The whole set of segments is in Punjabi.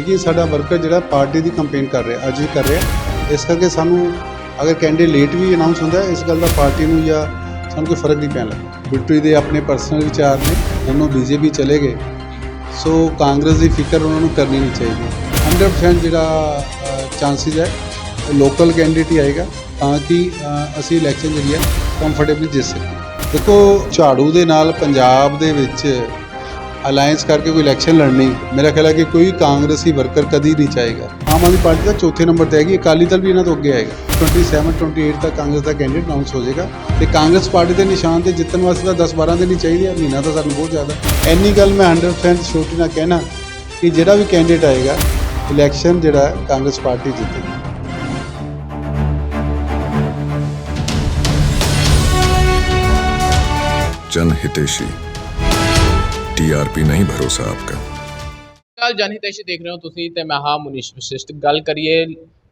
ਕਿਉਂਕਿ ਸਾਡਾ ਵਰਕਰ ਜਿਹੜਾ ਪਾਰਟੀ ਦੀ ਕੰਪੇਨ ਕਰ ਰਿਹਾ, ਅੱਜ ਵੀ ਕਰ ਰਿਹਾ। ਇਸ ਕਰਕੇ ਸਾਨੂੰ ਅਗਰ ਕੈਂਡੀਡੇਟ ਲੇਟ ਵੀ ਅਨਾਉਂਸ ਹੁੰਦਾ, ਇਸ ਗੱਲ ਦਾ ਪਾਰਟੀ ਨੂੰ ਜਾਂ ਸਾਨੂੰ ਕੋਈ ਫ਼ਰਕ ਨਹੀਂ ਪੈਣ ਲੱਗਾ। ਬਿੱਟੂ ਦੇ ਆਪਣੇ ਪਰਸਨਲ ਵਿਚਾਰ ਨੇ, ਹੁਣ ਉਹ ਬੀਜੇਪੀ ਚਲੇ ਗਏ। ਸੋ ਕਾਂਗਰਸ ਦੀ ਫਿਕਰ ਉਹਨਾਂ ਨੂੰ ਕਰਨੀ ਨਹੀਂ ਚਾਹੀਦੀ। 100% ਜਿਹੜਾ ਚਾਂਸਿਸ ਹੈ ਲੋਕਲ ਕੈਂਡੀਡੇਟ ਹੀ ਆਏਗਾ, ਤਾਂ ਕਿ ਅਸੀਂ ਇਲੈਕਸ਼ਨ ਜਿਹੜੀ ਹੈ ਕੰਫਰਟੇਬਲੀ ਜਿੱਤ ਸਕੀਏ। ਦੇਖੋ, ਝਾੜੂ ਦੇ ਨਾਲ ਪੰਜਾਬ ਦੇ ਵਿੱਚ ਅਲਾਈਅੰਸ ਕਰਕੇ ਕੋਈ ਇਲੈਕਸ਼ਨ ਲੜਨੀ, ਮੇਰਾ ਖਿਆਲ ਹੈ ਕਿ ਕੋਈ ਕਾਂਗਰਸੀ ਵਰਕਰ ਕਦੀ ਨਹੀਂ ਚਾਹੇਗਾ। ਆਮ ਆਦਮੀ ਪਾਰਟੀ ਦਾ ਚੌਥੇ ਨੰਬਰ ਤੇ ਹੈਗੀ, ਅਕਾਲੀ ਦਲ ਵੀ ਇਹਨਾਂ ਤੋਂ ਅੱਗੇ ਆਏਗਾ 27 28 ਤੱਕ ਕਾਂਗਰਸ ਦਾ ਕੈਂਡੀਡੇਟ ਅਨਾਉਂਸ ਹੋ ਜਾਏਗਾ। ਤੇ ਕਾਂਗਰਸ ਪਾਰਟੀ ਦੇ ਨਿਸ਼ਾਨ ਤੇ ਜਿੱਤਣ ਵਾਸਤੇ ਤਾਂ 10 12 ਦਿਨ ਹੀ ਚਾਹੀਦੇ ਆ, ਮਹੀਨਾ ਤਾਂ ਸਾਨੂੰ ਬਹੁਤ ਜ਼ਿਆਦਾ। ਐਨੀ ਗੱਲ ਮੈਂ 100% ਸ਼ੋਰਟੀ ਨਾਲ ਕਹਿਣਾ ਕਿ ਜਿਹੜਾ ਵੀ ਕੈਂਡੀਡੇਟ ਆਏਗਾ ਇਲੈਕਸ਼ਨ ਜਿਹੜਾ ਕਾਂਗਰਸ ਪਾਰਟੀ ਜਿੱਤੇਗੀ। ਜਨ ਹਿਤੇਸ਼ੀ। टीआरपी नहीं भरोसा आपका ਕੱਲ ਜਨਹਿਤੇਸ਼ੀ ਦੇਖ ਰਹੇ ਹੋ ਤੁਸੀਂ ਤੇ ਮੈਂ ਹਾਂ ਮੁਨੀਸ਼ ਵਿਸ਼ਿਸ਼ਟ ਗੱਲ ਕਰੀਏ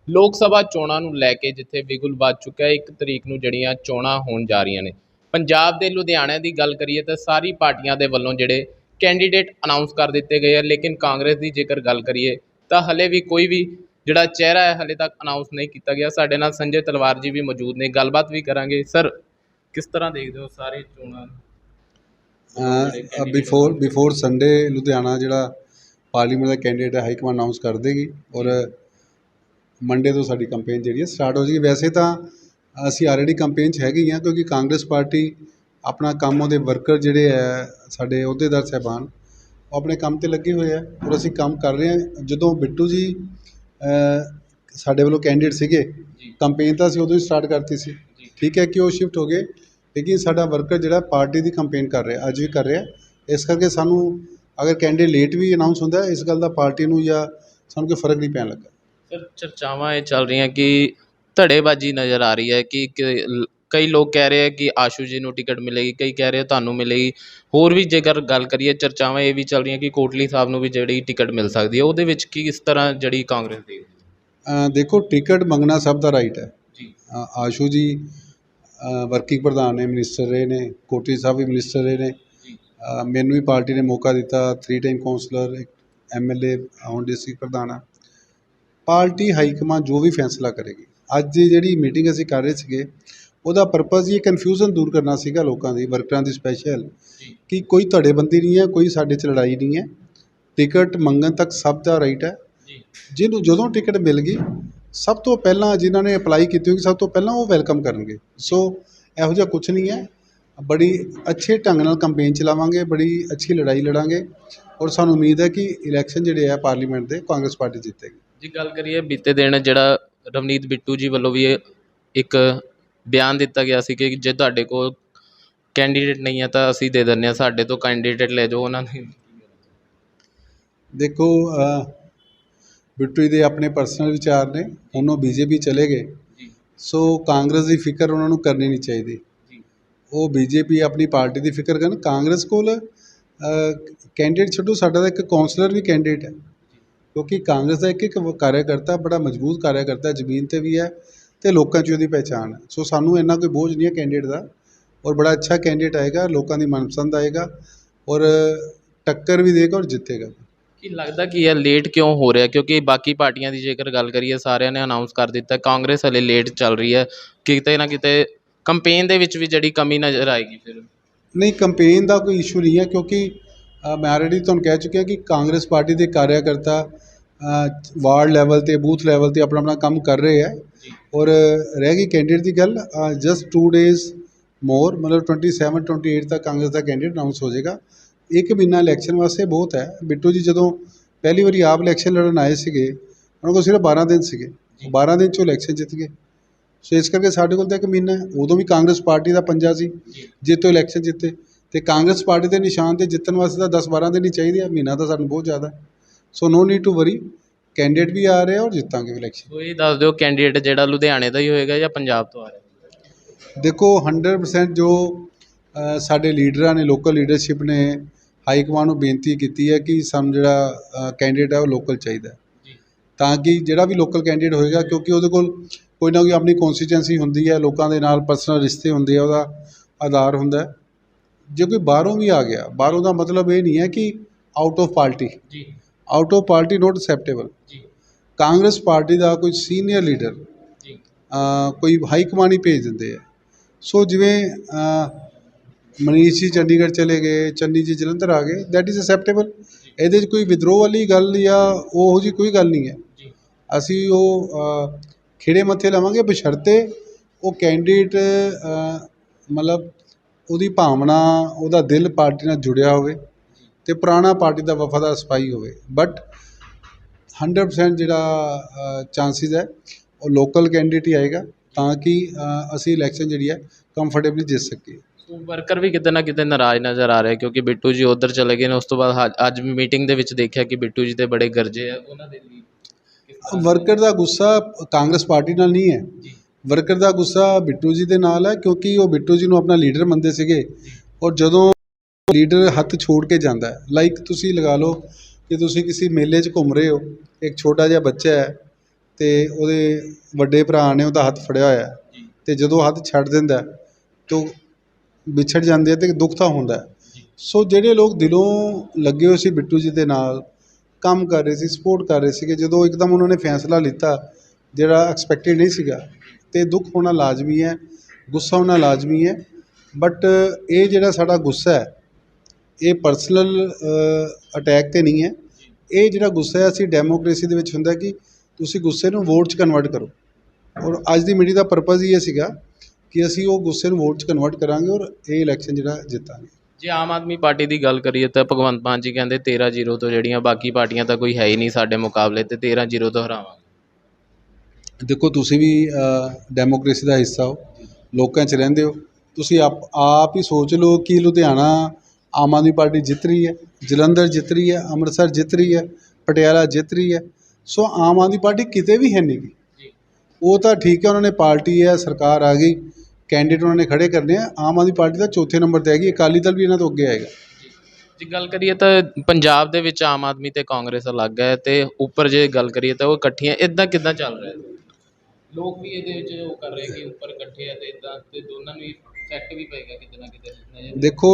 ਲੋਕ ਸਭਾ ਚੋਣਾਂ ਨੂੰ ਲੈ ਕੇ ਜਿੱਥੇ ਵਿਗੁਲ ਵੱਜ ਚੁੱਕਾ ਹੈ ਇੱਕ ਤਰੀਕ ਨੂੰ ਜਿਹੜੀਆਂ ਚੋਣਾਂ ਹੋਣ ਜਾ ਰਹੀਆਂ ਨੇ ਪੰਜਾਬ ਦੇ ਲੁਧਿਆਣੇ ਦੀ ਗੱਲ ਕਰੀਏ ਤਾਂ ਸਾਰੀ ਪਾਰਟੀਆਂ ਦੇ ਵੱਲੋਂ ਜਿਹੜੇ ਕੈਂਡੀਡੇਟ ਅਨਾਉਂਸ ਕਰ ਦਿੱਤੇ ਗਏ ਆ ਲੇਕਿਨ ਕਾਂਗਰਸ ਦੀ ਜੇਕਰ ਗੱਲ ਕਰੀਏ ਤਾਂ ਹਲੇ ਵੀ ਕੋਈ ਵੀ ਜਿਹੜਾ ਚਿਹਰਾ ਹੈ ਹਲੇ ਤੱਕ ਅਨਾਉਂਸ ਨਹੀਂ ਕੀਤਾ ਗਿਆ ਸਾਡੇ ਨਾਲ ਸੰਜੇ ਤਲਵਾਰ ਜੀ ਵੀ ਮੌਜੂਦ ਨੇ ਗੱਲਬਾਤ ਵੀ ਕਰਾਂਗੇ ਸਰ ਕਿਸ ਤਰ੍ਹਾਂ ਦੇਖਦੇ ਹੋ ਸਾਰੇ ਚੋਣਾਂ ਬਿਫੋਰ ਬਿਫੋਰ ਸੰਡੇ ਲੁਧਿਆਣਾ ਜਿਹੜਾ ਪਾਰਲੀਮੈਂਟ ਦਾ ਕੈਂਡੀਡੇਟ ਹੈ ਹਾਈ ਕਮਾਂਡ ਅਨਾਉਂਸ ਕਰ ਦੇਗੀ ਔਰ ਮੰਡੇ ਤੋਂ ਸਾਡੀ ਕੰਪੇਨ ਜਿਹੜੀ ਹੈ ਸਟਾਰਟ ਹੋ ਜਾਏਗੀ। ਵੈਸੇ ਤਾਂ ਅਸੀਂ ਆਲਰੇਡੀ ਕੰਪੇਨ 'ਚ ਹੈਗੇ ਹੀ ਕਿਉਂਕਿ ਕਾਂਗਰਸ ਪਾਰਟੀ ਆਪਣਾ ਕੰਮ ਉਹਦੇ ਵਰਕਰ ਜਿਹੜੇ ਹੈ ਸਾਡੇ ਅਹੁਦੇਦਾਰ ਸਾਹਿਬਾਨ ਉਹ ਆਪਣੇ ਕੰਮ ਤੇ ਲੱਗੇ ਹੋਏ ਆ ਔਰ ਅਸੀਂ ਕੰਮ ਕਰ ਰਹੇ ਹਾਂ। ਜਦੋਂ ਬਿੱਟੂ ਜੀ ਸਾਡੇ ਵੱਲੋਂ ਕੈਂਡੀਡੇਟ ਸੀਗੇ ਕੰਪੇਨ ਤਾਂ ਅਸੀਂ ਉਦੋਂ ਹੀ ਸਟਾਰਟ ਕਰਤੀ ਸੀ। ਠੀਕ ਹੈ ਕਿ ਉਹ ਸ਼ਿਫਟ ਹੋ ਗਏ? ਲੇਕਿਨ ਸਾਡਾ ਵਰਕਰ ਜਿਹੜਾ ਪਾਰਟੀ ਦੀ ਕੰਪੇਨ ਕਰ ਰਿਹਾ ਅੱਜ ਵੀ ਕਰ ਰਿਹਾ। ਇਸ ਕਰਕੇ ਸਾਨੂੰ ਅਗਰ ਕੈਂਡੀਡੇਟ ਲੇਟ ਵੀ ਅਨਾਉਂਸ ਹੁੰਦਾ ਇਸ ਗੱਲ ਦਾ ਪਾਰਟੀ ਨੂੰ ਜਾਂ ਸਾਨੂੰ ਕੋਈ ਫ਼ਰਕ ਨਹੀਂ ਪੈਣ ਲੱਗਾ। ਸਰ ਚਰਚਾਵਾਂ ਇਹ ਚੱਲ ਰਹੀਆਂ ਕਿ ਧੜੇਬਾਜ਼ੀ ਨਜ਼ਰ ਆ ਰਹੀ ਹੈ ਕਿ ਕਈ ਲੋਕ ਕਹਿ ਰਹੇ ਆ ਕਿ ਆਸ਼ੂ ਜੀ ਨੂੰ ਟਿਕਟ ਮਿਲੇਗੀ ਕਈ ਕਹਿ ਰਹੇ ਆ ਤੁਹਾਨੂੰ ਮਿਲੇਗੀ। ਹੋਰ ਵੀ ਜੇਕਰ ਗੱਲ ਕਰੀਏ ਚਰਚਾਵਾਂ ਇਹ ਵੀ ਚੱਲ ਰਹੀਆਂ ਕਿ ਕੋਟਲੀ ਸਾਹਿਬ ਨੂੰ ਵੀ ਜਿਹੜੀ ਟਿਕਟ ਮਿਲ ਸਕਦੀ ਹੈ ਉਹਦੇ ਵਿੱਚ ਕੀ ਇਸ ਤਰ੍ਹਾਂ ਜਿਹੜੀ ਕਾਂਗਰਸ ਦੀ ਦੇਖੋ ਟਿਕਟ ਮੰਗਣਾ ਸਭ ਦਾ ਰਾਈਟ ਹੈ। ਜੀ। ਆਸ਼ੂ ਜੀ ਵਰਕਿੰਗ ਪ੍ਰਧਾਨ ਨੇ ਮਿਨਿਸਟਰ ਰਹੇ ਨੇ ਕੋਟੀ ਸਾਹਿਬ ਵੀ ਮਿਨਿਸਟਰ ਰਹੇ ਨੇ। ਮੈਨੂੰ ਵੀ ਪਾਰਟੀ ਨੇ ਮੌਕਾ ਦਿੱਤਾ 3 ਟਾਈਮ ਕਾਉਂਸਲਰ ਐਮਐਲਏ ਹੁਣ ਡਿਸਟ੍ਰਿਕਟ ਪ੍ਰਧਾਨ ਆ। ਪਾਰਟੀ ਹਾਈ ਕਮਾਂਡ ਜੋ ਵੀ ਫੈਸਲਾ ਕਰੇਗੀ ਅੱਜ ਦੀ ਜਿਹੜੀ ਮੀਟਿੰਗ ਅਸੀਂ ਕਰ ਰਹੇ ਸੀਗੇ ਉਹਦਾ ਪਰਪਸ ਇਹ ਕਨਫਿਊਜ਼ਨ ਦੂਰ ਕਰਨਾ ਸੀਗਾ ਲੋਕਾਂ ਦੀ ਵਰਕਰਾਂ ਦੀ ਸਪੈਸ਼ਲ ਕਿ ਕੋਈ ਧੜੇਬੰਦੀ ਨਹੀਂ ਹੈ ਕੋਈ ਸਾਡੇ 'ਚ ਲੜਾਈ ਨਹੀਂ ਹੈ। ਟਿਕਟ ਮੰਗਣ ਤੱਕ ਸਭ ਦਾ ਰਾਈਟ ਹੈ। ਜਿਹਨੂੰ ਜਦੋਂ ਟਿਕਟ ਮਿਲ ਗਈ ਸਭ ਤੋਂ ਪਹਿਲਾਂ ਜਿਨ੍ਹਾਂ ਨੇ ਅਪਲਾਈ ਕੀਤੀ ਹੋਗੀ ਸਭ ਤੋਂ ਪਹਿਲਾਂ ਉਹ ਵੈਲਕਮ ਕਰਨਗੇ। ਸੋ ਇਹੋ ਜਿਹਾ ਕੁਝ ਨਹੀਂ ਹੈ। ਬੜੀ ਅੱਛੇ ਢੰਗ ਨਾਲ ਕੰਪੇਨ ਚਲਾਵਾਂਗੇ ਬੜੀ ਅੱਛੀ ਲੜਾਈ ਲੜਾਂਗੇ ਔਰ ਸਾਨੂੰ ਉਮੀਦ ਹੈ ਕਿ ਇਲੈਕਸ਼ਨ ਜਿਹੜੇ ਆ ਪਾਰਲੀਮੈਂਟ ਦੇ ਕਾਂਗਰਸ ਪਾਰਟੀ ਜਿੱਤੇਗੀ। ਜੀ ਗੱਲ ਕਰੀਏ ਬੀਤੇ ਦਿਨ ਜਿਹੜਾ ਰਵਨੀਤ ਬਿੱਟੂ ਜੀ ਵੱਲੋਂ ਵੀ ਇਹ ਇੱਕ ਬਿਆਨ ਦਿੱਤਾ ਗਿਆ ਸੀ ਕਿ ਜੇ ਤੁਹਾਡੇ ਕੋਲ ਕੈਂਡੀਡੇਟ ਨਹੀਂ ਹੈ ਤਾਂ ਅਸੀਂ ਦੇ ਦਿੰਦੇ ਹਾਂ ਸਾਡੇ ਤੋਂ ਕੈਂਡੀਡੇਟ ਲੈ ਜਾਓ ਉਹਨਾਂ ਨੇ। ਦੇਖੋ ਅ, ਬਿੱਟੂ ਦੇ ਆਪਣੇ ਪਰਸਨਲ ਵਿਚਾਰ ਨੇ ਹੁਣ ਉਹ ਬੀਜੇਪੀ ਚਲੇ ਗਏ। ਜੀ। ਸੋ ਕਾਂਗਰਸ ਦੀ ਫਿਕਰ ਉਹਨਾਂ ਨੂੰ ਕਰਨੀ ਨਹੀਂ ਚਾਹੀਦੀ। ਜੀ। ਉਹ ਬੀਜੇਪੀ ਆਪਣੀ ਪਾਰਟੀ ਦੀ ਫਿਕਰ ਕਰਨ ਕਾਂਗਰਸ ਕੋਲ ਕੈਂਡੀਡੇਟ ਛੱਡੋ ਸਾਡਾ ਤਾਂ ਇੱਕ ਕਾਉਂਸਲਰ ਵੀ ਕੈਂਡੀਡੇਟ ਹੈ। ਕਿਉਂਕਿ ਕਾਂਗਰਸ ਦਾ ਇੱਕ ਇੱਕ ਕਾਰਿਆਕਰਤਾ ਬੜਾ ਮਜ਼ਬੂਤ ਕਾਰਿਆਕਰਤਾ ਜ਼ਮੀਨ ਤੇ ਵੀ ਹੈ ਤੇ ਲੋਕਾਂ 'ਚ ਉਹਦੀ ਪਹਿਚਾਣ ਹੈ। ਸੋ ਸਾਨੂੰ ਇੰਨਾ ਕੋਈ ਬੋਝ ਨਹੀਂ ਹੈ ਕੈਂਡੀਡੇਟ ਦਾ ਔਰ ਬੜਾ ਅੱਛਾ ਕੈਂਡੀਡੇਟ ਆਏਗਾ ਲੋਕਾਂ ਦੀ ਮਨਪਸੰਦ ਆਏਗਾ ਔਰ ਟੱਕਰ ਵੀ ਦੇਗਾ ਔਰ ਜਿੱਤੇਗਾ। ਕੀ ਲੱਗਦਾ ਕੀ ਇਹ ਲੇਟ ਕਿਉਂ ਹੋ ਰਿਹਾ? ਕਿਉਂਕਿ ਬਾਕੀ ਪਾਰਟੀਆਂ ਦੀ ਜੇਕਰ ਗੱਲ ਕਰੀਏ ਸਾਰਿਆਂ ਨੇ ਅਨਾਉਂਸ ਕਰ ਦਿੱਤਾ ਕਾਂਗਰਸ ਹਲੇ ਲੇਟ ਚੱਲ ਰਹੀ ਹੈ। ਕਿਤੇ ਨਾ ਕਿਤੇ ਕੰਪੇਨ ਦੇ ਵਿੱਚ ਵੀ ਜਿਹੜੀ ਕਮੀ ਨਜ਼ਰ ਆਏਗੀ ਫਿਰ। ਨਹੀਂ ਕੰਪੇਨ ਦਾ ਕੋਈ ਇਸ਼ੂ ਨਹੀਂ ਹੈ ਕਿਉਂਕਿ ਮੈਂ ਆਲਰੇਡੀ ਤੁਹਾਨੂੰ ਕਹਿ ਚੁੱਕਿਆ ਕਿ ਕਾਂਗਰਸ ਪਾਰਟੀ ਦੇ ਕਾਰਿਆਕਰਤਾ ਵਾਰਡ ਲੈਵਲ ਤੇ ਬੂਥ ਲੈਵਲ ਤੇ ਆਪਣਾ ਆਪਣਾ ਕੰਮ ਕਰ ਰਹੇ ਹੈ। ਔਰ ਰਹਿ ਗਈ ਕੈਂਡੀਡੇਟ ਦੀ ਗੱਲ ਜਸਟ 2 ਡੇਜ਼ ਮੋਰ ਮਤਲਬ 27 28 ਤੱਕ ਕਾਂਗਰਸ ਦਾ ਕੈਂਡੀਡੇਟ ਅਨਾਉਂਸ ਹੋ ਜਾਏਗਾ। ਇੱਕ ਮਹੀਨਾ ਇਲੈਕਸ਼ਨ ਵਾਸਤੇ ਬਹੁਤ ਹੈ। ਬਿੱਟੂ ਜੀ ਜਦੋਂ ਪਹਿਲੀ ਵਾਰੀ ਆਪ ਇਲੈਕਸ਼ਨ ਲੜਨ ਆਏ ਸੀਗੇ ਉਹਨਾਂ ਕੋਲ ਸਿਰਫ 12 ਦਿਨ ਸੀਗੇ। 12 ਦਿਨ 'ਚ ਇਲੈਕਸ਼ਨ ਜਿੱਤ ਗਏ। ਸੋ ਇਸ ਕਰਕੇ ਸਾਡੇ ਕੋਲ ਤਾਂ ਇੱਕ ਮਹੀਨਾ ਉਦੋਂ ਵੀ ਕਾਂਗਰਸ ਪਾਰਟੀ ਦਾ ਪੰਜਾ ਸੀ ਜਿੱਤੋ ਇਲੈਕਸ਼ਨ ਜਿੱਤੇ। ਤੇ ਕਾਂਗਰਸ ਪਾਰਟੀ ਦੇ ਨਿਸ਼ਾਨ ਤੇ ਜਿੱਤਣ ਵਾਸਤੇ ਤਾਂ 10 12 ਦਿਨ ਹੀ ਚਾਹੀਦੇ ਆ। ਮਹੀਨਾ ਤਾਂ ਸਾਨੂੰ ਬਹੁਤ ਜ਼ਿਆਦਾ so no need to worry candidate ਵੀ ਆ ਰਹੇ ਔਰ ਜਿੱਤਾਂਗੇ ਇਲੈਕਸ਼ਨ ਸੋ ਇਹ ਦੱਸ ਦਿਓ ਕੈਂਡੀਡੇਟ ਜਿਹੜਾ ਲੁਧਿਆਣੇ ਦਾ ਹੀ ਹੋਏਗਾ ਜਾਂ ਪੰਜਾਬ ਤੋਂ ਆ ਰਿਹਾ? ਦੇਖੋ 100% ਜੋ ਅ, ਸਾਡੇ ਲੀਡਰਾਂ ਨੇ ਲੋਕਲ ਲੀਡਰਸ਼ਿਪ ਨੇ ਹਾਈ ਕਮਾਂਡ ਨੂੰ ਬੇਨਤੀ ਕੀਤੀ ਹੈ ਕਿ ਸਾਨੂੰ ਜਿਹੜਾ ਕੈਂਡੀਡੇਟ ਹੈ ਉਹ ਲੋਕਲ ਚਾਹੀਦਾ ਤਾਂ ਕਿ ਜਿਹੜਾ ਵੀ ਲੋਕਲ ਕੈਂਡੀਡੇਟ ਹੋਏਗਾ ਕਿਉਂਕਿ ਉਹਦੇ ਕੋਲ ਕੋਈ ਨਾ ਕੋਈ ਆਪਣੀ ਕੌਨਸਟੀਟੈਂਸੀ ਹੁੰਦੀ ਹੈ ਲੋਕਾਂ ਦੇ ਨਾਲ ਪਰਸਨਲ ਰਿਸ਼ਤੇ ਹੁੰਦੇ ਆ ਉਹਦਾ ਆਧਾਰ ਹੁੰਦਾ। ਜੇ ਕੋਈ ਬਾਹਰੋਂ ਵੀ ਆ ਗਿਆ ਬਾਹਰੋਂ ਦਾ ਮਤਲਬ ਇਹ ਨਹੀਂ ਹੈ ਕਿ ਆਊਟ ਆਫ ਪਾਰਟੀ ਜੀ। Out of party not acceptable ਜੀ। ਕਾਂਗਰਸ ਪਾਰਟੀ ਦਾ ਕੋਈ ਸੀਨੀਅਰ ਲੀਡਰ ਜੀ। ਕੋਈ ਹਾਈ ਕਮਾਂਡ ਹੀ ਭੇਜ ਦਿੰਦੇ ਆ। ਸੋ ਜਿਵੇਂ ਮਨੀਸ਼ ਜੀ ਚੰਡੀਗੜ੍ਹ ਚਲੇ ਗਏ ਚੰਨੀ ਜੀ ਜਲੰਧਰ ਆ ਗਏ ਦੈਟ ਇਜ਼ ਅਸੈਪਟੇਬਲ ਇਹਦੇ 'ਚ ਕੋਈ ਵਿਦਰੋਹ ਵਾਲੀ ਗੱਲ ਜਾਂ ਉਹੋ ਜੀ ਕੋਈ ਗੱਲ ਨਹੀਂ ਹੈ। ਅਸੀਂ ਉਹ ਖੇੜੇ ਮੱਥੇ ਲਾਵਾਂਗੇ ਬਸ਼ਰਤੇ ਉਹ ਕੈਂਡੀਡੇਟ ਮਤਲਬ ਉਹਦੀ ਭਾਵਨਾ ਉਹਦਾ ਦਿਲ ਪਾਰਟੀ ਨਾਲ ਜੁੜਿਆ ਹੋਵੇ ਤੇ ਪੁਰਾਣਾ ਪਾਰਟੀ ਦਾ ਵਫਾਦਾਰ ਸਿਪਾਹੀ ਹੋਵੇ। ਬਟ 100% ਜਿਹੜਾ ਚਾਂਸਿਸ ਹੈ ਉਹ ਲੋਕਲ ਕੈਂਡੀਡੇਟ ਹੀ ਆਏਗਾ ਤਾਂ ਕਿ ਅਸੀਂ ਇਲੈਕਸ਼ਨ ਜਿਹੜੀ ਹੈ ਕੰਫਰਟੇਬਲੀ ਜਿੱਤ ਸਕੀਏ। ਵਰਕਰ ਵੀ ਕਿਤੇ ਨਾ ਕਿਤੇ ਨਾਰਾਜ਼ ਨਜ਼ਰ ਆ ਰਹੇ ਕਿਉਂਕਿ ਬਿੱਟੂ ਜੀ ਉਧਰ ਚਲੇ ਗਏ ਨੇ ਉਸ ਤੋਂ ਬਾਅਦ ਹ- ਅੱਜ ਮੀਟਿੰਗ ਦੇ ਵਿੱਚ ਦੇਖਿਆ ਕਿ ਬਿੱਟੂ ਜੀ ਤੇ ਬੜੇ ਗਰਜੇ ਆ ਉਹਨਾਂ ਦੇ ਲਈ ਵਰਕਰ ਦਾ ਗੁੱਸਾ ਕਾਂਗਰਸ ਪਾਰਟੀ ਨਾਲ ਨਹੀਂ ਹੈ। ਵਰਕਰ ਦਾ ਗੁੱਸਾ ਬਿੱਟੂ ਜੀ ਦੇ ਨਾਲ ਹੈ ਕਿਉਂਕਿ ਉਹ ਬਿੱਟੂ ਜੀ ਨੂੰ ਆਪਣਾ ਲੀਡਰ ਮੰਨਦੇ ਸੀਗੇ ਔਰ ਜਦੋਂ ਲੀਡਰ ਹੱਥ ਛੋੜ ਕੇ ਜਾਂਦਾ ਹੈ ਲਾਈਕ ਤੁਸੀਂ ਲਗਾ ਲਓ ਕਿ ਤੁਸੀਂ ਕਿਸੇ ਮੇਲੇ 'ਚ ਘੁੰਮ ਰਹੇ ਹੋ ਇੱਕ ਛੋਟਾ ਜਿਹਾ ਬੱਚਾ ਹੈ ਤੇ ਉਹਦੇ ਵੱਡੇ ਭਰਾ ਨੇ ਉਹਦਾ ਹੱਥ ਫੜਿਆ ਹੋਇਆ ਤੇ ਜਦੋਂ ਹੱਥ ਛੱਡ ਦਿੰਦਾ ਤਾਂ ਵਿਛੜ ਜਾਂਦੇ ਆ ਤੇ ਦੁੱਖ ਤਾਂ ਹੁੰਦਾ ਸੋ ਜਿਹੜੇ ਲੋਕ ਦਿਲੋਂ ਲੱਗੇ ਹੋਏ ਸੀ ਬਿੱਟੂ ਜੀ ਦੇ ਨਾਲ ਕੰਮ ਕਰ ਰਹੇ ਸੀ ਸਪੋਰਟ ਕਰ ਰਹੇ ਸੀਗੇ ਜਦੋਂ ਇੱਕਦਮ ਉਹਨਾਂ ਨੇ ਫੈਸਲਾ ਲਿੱਤਾ ਜਿਹੜਾ ਐਕਸਪੈਕਟਡ ਨਹੀਂ ਸੀਗਾ ਤੇ ਦੁੱਖ ਹੋਣਾ ਲਾਜ਼ਮੀ ਹੈ ਗੁੱਸਾ ਹੋਣਾ ਲਾਜ਼ਮੀ ਹੈ ਬਟ ਇਹ ਜਿਹੜਾ ਸਾਡਾ ਗੁੱਸਾ ਹੈ ਇਹ ਪਰਸਨਲ ਅਟੈਕ ਤੇ ਨਹੀਂ ਹੈ। ਇਹ ਜਿਹੜਾ ਗੁੱਸਾ ਹੈ ਅਸੀਂ ਡੈਮੋਕ੍ਰੇਸੀ ਦੇ ਵਿੱਚ ਹੁੰਦਾ ਕਿ ਤੁਸੀਂ ਗੁੱਸੇ ਨੂੰ ਵੋਟ 'ਚ ਕਨਵਰਟ ਕਰੋ। ਔਰ ਅੱਜ ਦੀ ਮੀਟਿੰਗ ਦਾ ਪਰਪਸ ਹੀ ਇਹ ਸੀਗਾ ਕਿ ਅਸੀਂ ਉਹ ਗੁੱਸੇ ਨੂੰ ਵੋਟ 'ਚ ਕਨਵਰਟ ਕਰਾਂਗੇ ਔਰ ਇਹ ਇਲੈਕਸ਼ਨ ਜਿਹੜਾ ਜਿੱਤਾਂਗੇ। ਜੇ ਆਮ ਆਦਮੀ ਪਾਰਟੀ ਦੀ ਗੱਲ ਕਰੀਏ ਤਾਂ ਭਗਵੰਤ ਮਾਨ ਜੀ ਕਹਿੰਦੇ 13 ਜ਼ੀਰੋ ਤੋਂ ਜਿਹੜੀਆਂ ਬਾਕੀ ਪਾਰਟੀਆਂ ਤਾਂ ਕੋਈ ਹੈ ਹੀ ਨਹੀਂ ਸਾਡੇ ਮੁਕਾਬਲੇ ਤੇ 13 ਜ਼ੀਰੋ ਤੋਂ ਹਰਾਵਾਂਗੇ। ਦੇਖੋ ਤੁਸੀਂ ਵੀ ਡੈਮੋਕ੍ਰੇਸੀ ਦਾ ਹਿੱਸਾ ਹੋ ਲੋਕਾਂ 'ਚ ਰਹਿੰਦੇ ਹੋ। ਤੁਸੀਂ ਆਪ ਆਪ ਹੀ ਸੋਚ ਲਓ ਕਿ ਲੁਧਿਆਣਾ ਆਮ ਆਦਮੀ ਪਾਰਟੀ ਜਿੱਤ ਰਹੀ ਹੈ ਜਲੰਧਰ ਜਿੱਤ ਰਹੀ ਹੈ ਅੰਮ੍ਰਿਤਸਰ ਜਿੱਤ ਰਹੀ ਹੈ ਪਟਿਆਲਾ ਜਿੱਤ ਰਹੀ ਹੈ। ਸੋ ਆਮ ਆਦਮੀ ਪਾਰਟੀ ਕਿਤੇ ਵੀ ਹੈ ਨਹੀਂ ਉਹ ਤਾਂ ਠੀਕ ਹੈ ਉਹਨਾਂ ਨੇ ਪਾਰਟੀ ਹੈ ਸਰਕਾਰ ਆ ਗਈ ਕੈਂਡੀਡੇਟ ਉਹਨਾਂ ਨੇ ਖੜੇ ਕਰਨੇ ਆ ਆਮ ਆਦਮੀ ਪਾਰਟੀ ਦਾ ਚੌਥੇ ਨੰਬਰ ਤੇ ਹੈਗੀ ਅਕਾਲੀ ਦਲ ਵੀ ਇਹਨਾਂ ਤੋਂ ਅੱਗੇ ਆਏਗਾ ਜੇ ਗੱਲ ਕਰੀਏ ਤਾਂ ਪੰਜਾਬ ਦੇ ਵਿੱਚ ਆਮ ਆਦਮੀ ਤੇ ਕਾਂਗਰਸ ਅਲੱਗ ਹੈ ਤੇ ਉੱਪਰ ਜੇ ਗੱਲ ਕਰੀਏ ਤਾਂ ਉਹ ਇਕੱਠੀਆਂ ਇਦਾਂ ਕਿੱਦਾਂ ਚੱਲ ਰਿਹਾ ਲੋਕ ਵੀ ਇਹਦੇ ਵਿੱਚ ਉਹ ਕਰ ਰਹੇ ਕਿ ਉੱਪਰ ਇਕੱਠੇ ਆ ਤੇ ਇਦਾਂ ਤੇ ਦੋਨਾਂ ਨੂੰ ਇਫੈਕਟ ਵੀ ਪਏਗਾ ਕਿਤੇ ਨਾ ਕਿਤੇ ਦੇਖੋ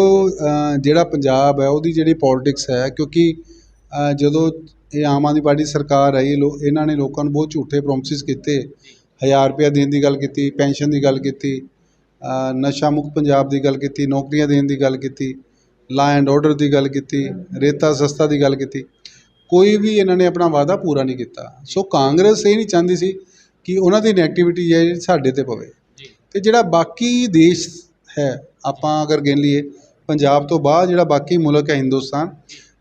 ਜਿਹੜਾ ਪੰਜਾਬ ਹੈ ਉਹਦੀ ਜਿਹੜੀ ਪੋਲਿਟਿਕਸ ਹੈ ਕਿਉਂਕਿ ਜਦੋਂ ਇਹ ਆਮ ਆਦਮੀ ਪਾਰਟੀ ਸਰਕਾਰ ਆਈ ਲੋ ਇਹਨਾਂ ਨੇ ਲੋਕਾਂ ਨੂੰ ਬਹੁਤ ਝੂਠੇ ਪ੍ਰੋਮਿਸਿਸ ਕੀਤੇ। ਹਜ਼ਾਰ ਰੁਪਇਆ ਦੇਣ ਦੀ ਗੱਲ ਕੀਤੀ ਪੈਨਸ਼ਨ ਦੀ ਗੱਲ ਕੀਤੀ ਨਸ਼ਾ ਮੁਕਤ ਪੰਜਾਬ ਦੀ ਗੱਲ ਕੀਤੀ ਨੌਕਰੀਆਂ ਦੇਣ ਦੀ ਗੱਲ ਕੀਤੀ ਲਾ ਐਂਡ ਆਰਡਰ ਦੀ ਗੱਲ ਕੀਤੀ ਰੇਤਾ ਸਸਤਾ ਦੀ ਗੱਲ ਕੀਤੀ। ਕੋਈ ਵੀ ਇਹਨਾਂ ਨੇ ਆਪਣਾ ਵਾਅਦਾ ਪੂਰਾ ਨਹੀਂ ਕੀਤਾ। ਸੋ ਕਾਂਗਰਸ ਇਹ ਨਹੀਂ ਚਾਹੁੰਦੀ ਸੀ ਕਿ ਉਹਨਾਂ ਦੀ ਨੈਗੇਟਿਵਿਟੀ ਹੈ ਜਿਹੜੀ ਸਾਡੇ ਤੇ ਪਵੇ। ਤੇ ਜਿਹੜਾ ਬਾਕੀ ਦੇਸ਼ ਹੈ ਆਪਾਂ ਅਗਰ ਗਿਣ ਲਈਏ ਪੰਜਾਬ ਤੋਂ ਬਾਅਦ ਜਿਹੜਾ ਬਾਕੀ ਮੁਲਕ ਹੈ ਹਿੰਦੁਸਤਾਨ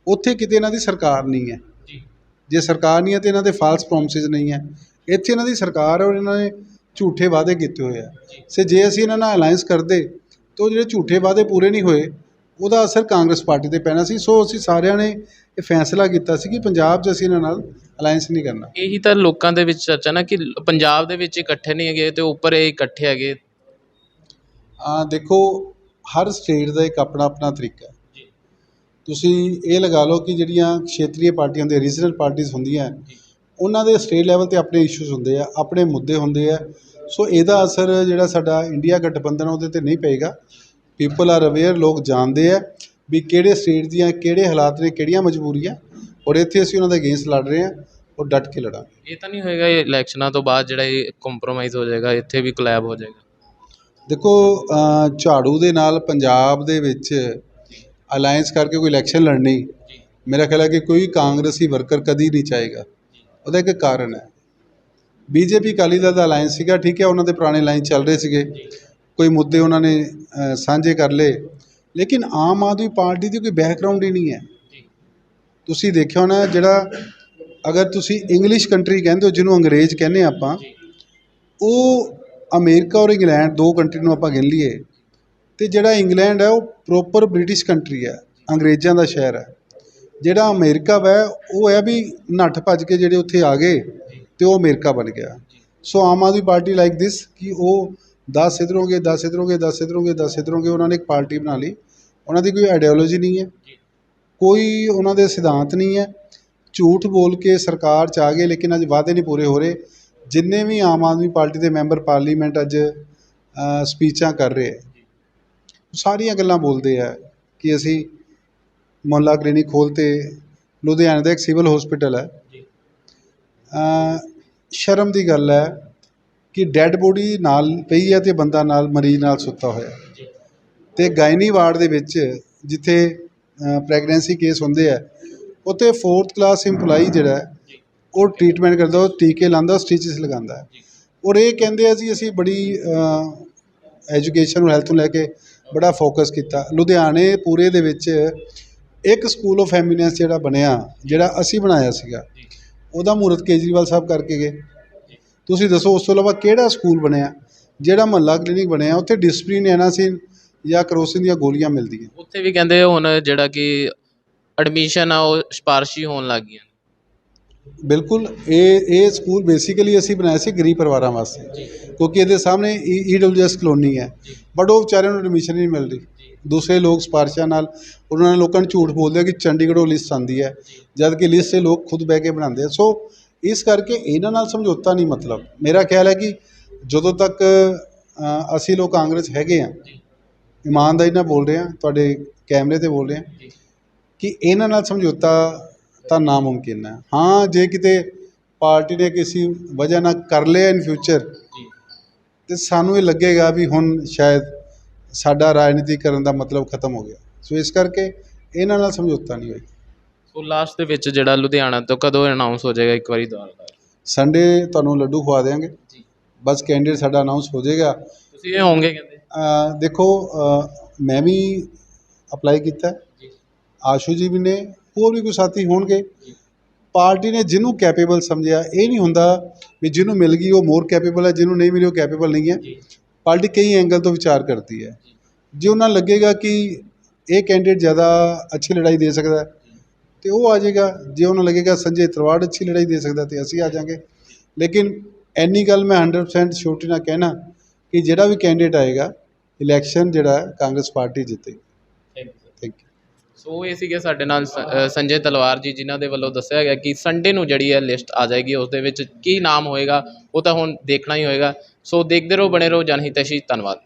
ਉੱਥੇ ਕਿਤੇ ਇਹਨਾਂ ਦੀ ਸਰਕਾਰ ਨਹੀਂ ਹੈ। ਜੀ। ਜੇ ਸਰਕਾਰ ਨਹੀਂ ਹੈ ਤੇ ਇਹਨਾਂ ਦੇ ਫਾਲਸ ਪ੍ਰੋਮਿਸਿਸ ਨਹੀਂ ਹੈ। ਇੱਥੇ ਇਹਨਾਂ ਦੀ ਸਰਕਾਰ ਹੈ ਔਰ ਇਹਨਾਂ ਨੇ ਝੂਠੇ ਵਾਅਦੇ ਕੀਤੇ ਹੋਏ ਆ। ਸੇ ਜੇ ਅਸੀਂ ਇਹਨਾਂ ਨਾਲ ਅਲਾਈਅੰਸ ਕਰਦੇ ਤਾਂ ਜਿਹੜੇ ਝੂਠੇ ਵਾਅਦੇ ਪੂਰੇ ਨਹੀਂ ਹੋਏ ਉਹਦਾ ਅਸਰ ਕਾਂਗਰਸ ਪਾਰਟੀ ਤੇ ਪੈਣਾ ਸੀ। ਸੋ ਅਸੀਂ ਸਾਰਿਆਂ ਨੇ ਇਹ ਫੈਸਲਾ ਕੀਤਾ ਸੀ ਕਿ ਪੰਜਾਬ 'ਚ ਅਸੀਂ ਇਹਨਾਂ ਨਾਲ ਅਲਾਈਅੰਸ ਨਹੀਂ ਕਰਨਾ। ਇਹੀ ਤਾਂ ਲੋਕਾਂ ਦੇ ਵਿੱਚ ਚਰਚਾ ਨਾ ਕਿ ਪੰਜਾਬ ਦੇ ਵਿੱਚ ਇਕੱਠੇ ਨਹੀਂ ਹੈਗੇ ਤੇ ਉੱਪਰ ਇਹ ਇਕੱਠੇ ਹੈਗੇ। ਆ ਦੇਖੋ ਹਰ ਸਟੇਟ ਦਾ ਇੱਕ ਆਪਣਾ ਆਪਣਾ ਤਰੀਕਾ ਹੈ। ਤੁਸੀਂ ਇਹ ਲਗਾ ਲਓ ਕਿ ਜਿਹੜੀਆਂ ਖੇਤਰੀ ਪਾਰਟੀਆਂ ਹੁੰਦੀਆਂ ਰੀਜਨਲ ਪਾਰਟੀਆਂ ਹੁੰਦੀਆਂ ਉਹਨਾਂ ਦੇ ਸਟੇਟ ਲੈਵਲ ਤੇ ਆਪਣੇ ਇਸ਼ੂਸ ਹੁੰਦੇ ਆ ਆਪਣੇ ਮੁੱਦੇ ਹੁੰਦੇ ਆ। ਸੋ ਇਹਦਾ ਅਸਰ ਜਿਹੜਾ ਸਾਡਾ ਇੰਡੀਆ ਗਠਬੰਧਨ ਉਹਦੇ ਤੇ ਨਹੀਂ ਪਏਗਾ। ਪੀਪਲ ਆਰ ਅਵੇਅਰ ਲੋਕ ਜਾਣਦੇ ਆ ਵੀ ਕਿਹੜੇ ਸਟੇਟ ਦੀਆਂ ਕਿਹੜੇ ਹਾਲਾਤ ਨੇ ਕਿਹੜੀਆਂ ਮਜਬੂਰੀਆਂ ਔਰ ਇੱਥੇ ਅਸੀਂ ਉਹਨਾਂ ਦੇ ਅਗੇਂਸਟ ਲੜ ਰਹੇ ਹਾਂ ਔਰ ਡਟ ਕੇ ਲੜਾਂਗੇ। ਇਹ ਤਾਂ ਨਹੀਂ ਹੋਏਗਾ ਇਹ ਇਲੈਕਸ਼ਨਾਂ ਤੋਂ ਬਾਅਦ ਜਿਹੜਾ ਇਹ ਕੰਪਰੋਮਾਈਜ਼ ਹੋ ਜਾਏਗਾ ਇੱਥੇ ਵੀ ਕੋਲੈਬ ਹੋ ਜਾਏਗਾ। ਦੇਖੋ ਝਾੜੂ ਦੇ ਨਾਲ ਪੰਜਾਬ ਦੇ ਵਿੱਚ ਅਲਾਈਅੰਸ ਕਰਕੇ ਕੋਈ ਇਲੈਕਸ਼ਨ ਲੜਨੀ ਮੇਰਾ ਖਿਆਲ ਹੈ ਕਿ ਕੋਈ ਕਾਂਗਰਸੀ ਵਰਕਰ ਕਦੀ ਨਹੀਂ ਚਾਹੇਗਾ। ਉਹਦਾ ਇੱਕ ਕਾਰਨ ਹੈ। ਬੀਜੇਪੀ ਅਕਾਲੀ ਦਲ ਦਾ ਅਲਾਈਅੰਸ ਸੀਗਾ ਠੀਕ ਹੈ ਉਹਨਾਂ ਦੇ ਪੁਰਾਣੇ ਲਾਈਨ ਚੱਲ ਰਹੇ ਸੀਗੇ। ਕੋਈ ਮੁੱਦੇ ਉਹਨਾਂ ਨੇ ਸਾਂਝੇ ਕਰ ਲਏ। ਲੇਕਿਨ ਆਮ ਆਦਮੀ ਪਾਰਟੀ ਦੀ ਕੋਈ ਬੈਕਗ੍ਰਾਉਂਡ ਹੀ ਨਹੀਂ ਹੈ। ਤੁਸੀਂ ਦੇਖਿਆ ਹੋਣਾ ਜਿਹੜਾ ਅਗਰ ਤੁਸੀਂ ਇੰਗਲਿਸ਼ ਕੰਟਰੀ ਕਹਿੰਦੇ ਹੋ ਜਿਹਨੂੰ ਅੰਗਰੇਜ਼ ਕਹਿੰਦੇ ਆਪਾਂ ਉਹ ਅਮਰੀਕਾ ਔਰ ਇੰਗਲੈਂਡ ਦੋ ਕੰਟਰੀ ਨੂੰ ਆਪਾਂ ਗਿਣ ਲਈਏ। ਅਤੇ ਜਿਹੜਾ ਇੰਗਲੈਂਡ ਹੈ, ਉਹ ਪ੍ਰੋਪਰ ਬ੍ਰਿਟਿਸ਼ ਕੰਟਰੀ ਹੈ, ਅੰਗਰੇਜ਼ਾਂ ਦਾ ਸ਼ਹਿਰ ਹੈ। ਜਿਹੜਾ ਅਮਰੀਕਾ ਵੈ, ਉਹ ਹੈ ਵੀ ਨੱਠ ਭੱਜ ਕੇ ਜਿਹੜੇ ਉੱਥੇ ਆ ਗਏ ਅਤੇ ਉਹ ਅਮਰੀਕਾ ਬਣ ਗਿਆ। So Aam Aadmi party like this ਕਿ ਉਹ ਦਸ ਇੱਧਰੋਂ ਗਏ 10 ਇੱਧਰੋਂ ਗਏ ਦਸ ਇੱਧਰੋਂ ਗਏ 10 ਇੱਧਰੋਂ ਗਏ ਉਹਨਾਂ ਨੇ ਇੱਕ ਪਾਰਟੀ ਬਣਾ ਲਈ। ਉਹਨਾਂ ਦੀ ਕੋਈ ਆਈਡੀਓਲੋਜੀ ਨਹੀਂ ਹੈ। ਕੋਈ ਉਹਨਾਂ ਦੇ ਸਿਧਾਂਤ ਨਹੀਂ ਹੈ। ਝੂਠ ਬੋਲ ਕੇ ਸਰਕਾਰ ਚ ਆ ਗਏ, ਲੇਕਿਨ ਅੱਜ ਵਾਅਦੇ ਨਹੀਂ ਪੂਰੇ ਹੋ ਰਹੇ। ਜਿੰਨੇ ਵੀ ਆਮ ਆਦਮੀ ਪਾਰਟੀ ਦੇ ਮੈਂਬਰ ਪਾਰਲੀਮੈਂਟ ਅੱਜ ਸਪੀਚਾਂ ਕਰ ਰਹੇ ਸਾਰੀਆਂ ਗੱਲਾਂ ਬੋਲਦੇ ਆ ਕਿ ਅਸੀਂ ਮੁਹੱਲਾ ਕਲੀਨਿਕ ਖੋਲ੍ਹਤੇ ਲੁਧਿਆਣੇ ਦਾ ਇੱਕ ਸਿਵਲ ਹਸਪੀਟਲ ਹੈ। ਸ਼ਰਮ ਦੀ ਗੱਲ ਹੈ ਕਿ ਡੈੱਡ ਬੋਡੀ ਨਾਲ ਪਈ ਹੈ ਤੇ ਬੰਦਾ ਨਾਲ ਮਰੀਜ਼ ਨਾਲ ਸੁੱਤਾ ਹੋਇਆ। ਜੀ। ਤੇ ਗਾਇਨੀ ਵਾਰਡ ਦੇ ਵਿੱਚ ਜਿੱਥੇ ਪ੍ਰੈਗਨੈਂਸੀ ਕੇਸ ਹੁੰਦੇ ਆ ਉੱਥੇ 4th ਕਲਾਸ EMPLOYEE ਜਿਹੜਾ ਹੈ, ਉਹ ਟ੍ਰੀਟਮੈਂਟ ਕਰਦਾ ਉਹ ਟੀਕੇ ਲਾਉਂਦਾ ਸਟਿਚਸ ਲਗਾਉਂਦਾ। ਹੈ। ਔਰ ਇਹ ਕਹਿੰਦੇ ਆ ਜੀ ਅਸੀਂ ਬੜੀ ਐਜੂਕੇਸ਼ਨ ਹੈਲਥ ਨੂੰ ਲੈ ਕੇ ਬੜਾ ਫੋਕਸ ਕੀਤਾ। ਲੁਧਿਆਣੇ ਪੂਰੇ ਦੇ ਵਿੱਚ ਇੱਕ ਸਕੂਲ ਆਫ ਐਮੀਨੈਂਸ ਜਿਹੜਾ ਬਣਿਆ ਜਿਹੜਾ ਅਸੀਂ ਬਣਾਇਆ ਸੀਗਾ ਉਹਦਾ ਮਹੂਰਤ ਕੇਜਰੀਵਾਲ ਸਾਹਿਬ ਕਰਕੇ ਗਏ। ਤੁਸੀਂ ਦੱਸੋ ਉਸ ਤੋਂ ਇਲਾਵਾ ਕਿਹੜਾ ਸਕੂਲ ਬਣਿਆ? ਜਿਹੜਾ ਮਹੱਲਾ ਕਲੀਨਿਕ ਬਣਿਆ ਉੱਥੇ ਡਿਸਪਲਿਨ ਐਨਾਸਿਨ ਜਾਂ ਕਰੋਸਿਨ ਦੀਆਂ ਗੋਲੀਆਂ ਮਿਲਦੀਆਂ? ਉੱਥੇ ਵੀ ਕਹਿੰਦੇ ਹੁਣ ਜਿਹੜਾ ਕਿ ਐਡਮਿਸ਼ਨ ਆ ਉਹ ਸਿਫਾਰਸ਼ੀ ਹੋਣ ਲੱਗ ਗਈਆਂ ਬਿਲਕੁਲ ਇਹ ਇਹ ਸਕੂਲ ਬੇਸਿਕਲੀ ਅਸੀਂ ਬਣਾਇਆ ਸੀ ਗਰੀਬ ਪਰਿਵਾਰਾਂ ਵਾਸਤੇ। ਕਿਉਂਕਿ ਇਹਦੇ ਸਾਹਮਣੇ ਈਡਬਲਯੂਐਸ ਕਲੋਨੀ ਹੈ। ਬਟ ਉਹ ਵਿਚਾਰਿਆਂ ਨੂੰ ਐਡਮਿਸ਼ਨ ਨਹੀਂ ਮਿਲ ਰਹੀ ਦੂਸਰੇ ਲੋਕ ਸਿਫਾਰਿਸ਼ਾਂ ਨਾਲ ਉਹਨਾਂ ਨੇ ਲੋਕਾਂ ਨੂੰ ਝੂਠ ਬੋਲਦੇ ਆ ਕਿ ਚੰਡੀਗੜ੍ਹੋਂ ਲਿਸਟ ਆਉਂਦੀ ਹੈ। ਜਦ ਕਿ ਲਿਸਟ ਇਹ ਲੋਕ ਖੁਦ ਬਹਿ ਕੇ ਬਣਾਉਂਦੇ ਆ। ਸੋ ਇਸ ਕਰਕੇ ਇਹਨਾਂ ਨਾਲ ਸਮਝੌਤਾ ਨਹੀਂ ਮਤਲਬ। ਮੇਰਾ ਖਿਆਲ ਹੈ ਕਿ ਜਦੋਂ ਤੱਕ ਅਸੀਂ ਲੋਕ ਕਾਂਗਰਸ ਹੈਗੇ ਆ ਇਮਾਨਦਾਰੀ ਨਾਲ ਬੋਲ ਰਹੇ ਆ ਤੁਹਾਡੇ ਕੈਮਰੇ ਤੇ ਬੋਲ ਰਹੇ ਆ ਕਿ ਇਹਨਾਂ ਨਾਲ ਸਮਝੌਤਾ ਤਾਂ ਨਾਮੁਮਕਿਨ ਹੈ। ਹਾਂ ਜੇ ਕਿਤੇ ਪਾਰਟੀ ਨੇ ਕਿਸੇ ਵਜ੍ਹਾ ਨਾਲ ਕਰ ਲਿਆ ਇਨ ਫਿਊਚਰ ਤੇ ਸਾਨੂੰ ਇਹ ਲੱਗੇਗਾ ਵੀ ਹੁਣ ਸ਼ਾਇਦ ਸਾਡਾ ਰਾਜਨੀਤੀ ਕਰਨ ਦਾ ਮਤਲਬ ਖਤਮ ਹੋ ਗਿਆ। ਸੋ ਇਸ ਕਰਕੇ ਇਹਨਾਂ ਨਾਲ ਸਮਝੌਤਾ ਨਹੀਂ ਹੋਏਗਾ ਸੋ ਲਾਸਟ ਦੇ ਵਿੱਚ ਜਿਹੜਾ ਲੁਧਿਆਣਾ ਤੋਂ ਕਦੋਂ ਅਨਾਉਂਸ ਹੋ ਜਾਏਗਾ? ਇੱਕ ਵਾਰੀ ਦੁਬਾਰਾ ਸੰਡੇ ਤੁਹਾਨੂੰ ਲੱਡੂ ਖਵਾ ਦੇਵਾਂਗੇ ਜੀ। ਬਸ ਕੈਂਡੀਡੇਟ ਸਾਡਾ ਅਨਾਉਂਸ ਹੋ ਜਾਏਗਾ। ਤੁਸੀਂ ਇਹ ਹੋਵੋਗੇ ਕਹਿੰਦੇ? ਦੇਖੋ ਮੈਂ ਵੀ ਅਪਲਾਈ ਕੀਤਾ। ਜੀ। ਆਸ਼ੂ ਜੀ ਵੀ ਨੇ ਹੋਰ ਵੀ ਕੋਈ ਸਾਥੀ ਹੋਣਗੇ। ਪਾਰਟੀ ਨੇ ਜਿਹਨੂੰ ਕੈਪੇਬਲ ਸਮਝਿਆ ਇਹ ਨਹੀਂ ਹੁੰਦਾ ਵੀ ਜਿਹਨੂੰ ਮਿਲ ਗਈ ਉਹ ਮੋਰ ਕੈਪੇਬਲ ਹੈ ਜਿਹਨੂੰ ਨਹੀਂ ਮਿਲੀ ਉਹ ਕੈਪੇਬਲ ਨਹੀਂ ਹੈ। ਪਾਰਟੀ ਕਈ ਐਂਗਲ ਤੋਂ ਵਿਚਾਰ ਕਰਦੀ ਹੈ। ਜੀ ਉਹਨਾਂ ਲੱਗੇਗਾ ਕਿ ਇਹ ਕੈਂਡੀਡੇਟ ਜ਼ਿਆਦਾ ਅੱਛੀ ਲੜਾਈ ਦੇ ਸਕਦਾ ਤੇ ਉਹ ਆ ਜਾਏਗਾ। ਜੇ ਉਹਨਾਂ ਲੱਗੇਗਾ ਸੰਜੇ ਤਰਵਾੜ ਅੱਛੀ ਲੜਾਈ ਦੇ ਸਕਦਾ ਤੇ ਅਸੀਂ ਆ ਜਾਾਂਗੇ ਲੇਕਿਨ ਐਨੀ ਗੱਲ ਮੈਂ 100% ਸ਼ੋਰਟੀ ਨਾਲ ਕਹਿਣਾ ਕਿ ਜਿਹੜਾ ਵੀ ਕੈਂਡੀਡੇਟ ਆਏਗਾ ਇਲੈਕਸ਼ਨ ਜਿਹੜਾ ਕਾਂਗਰਸ ਪਾਰਟੀ ਯੂ ਸੋ ਇਹ ਸੀਗੇ ਸਾਡੇ ਨਾਲ ਸ- ਸੰਜੇ ਤਲਵਾਰ ਜੀ, ਜਿਨ੍ਹਾਂ ਦੇ ਵੱਲੋਂ ਦੱਸਿਆ ਗਿਆ ਕਿ ਸੰਡੇ ਨੂੰ ਜਿਹੜੀ ਹੈ ਲਿਸਟ ਆ ਜਾਏਗੀ, ਉਸ ਦੇ ਵਿੱਚ ਕੀ ਨਾਮ ਹੋਏਗਾ, ਉਹ ਤਾਂ ਹੁਣ ਦੇਖਣਾ ਹੀ ਹੋਏਗਾ। ਸੋ ਦੇਖਦੇ ਰਹੋ, ਬਣੇ ਰਹੋ ਜਨਹਿਤੈਸ਼ੀ ਧੰਨਵਾਦ।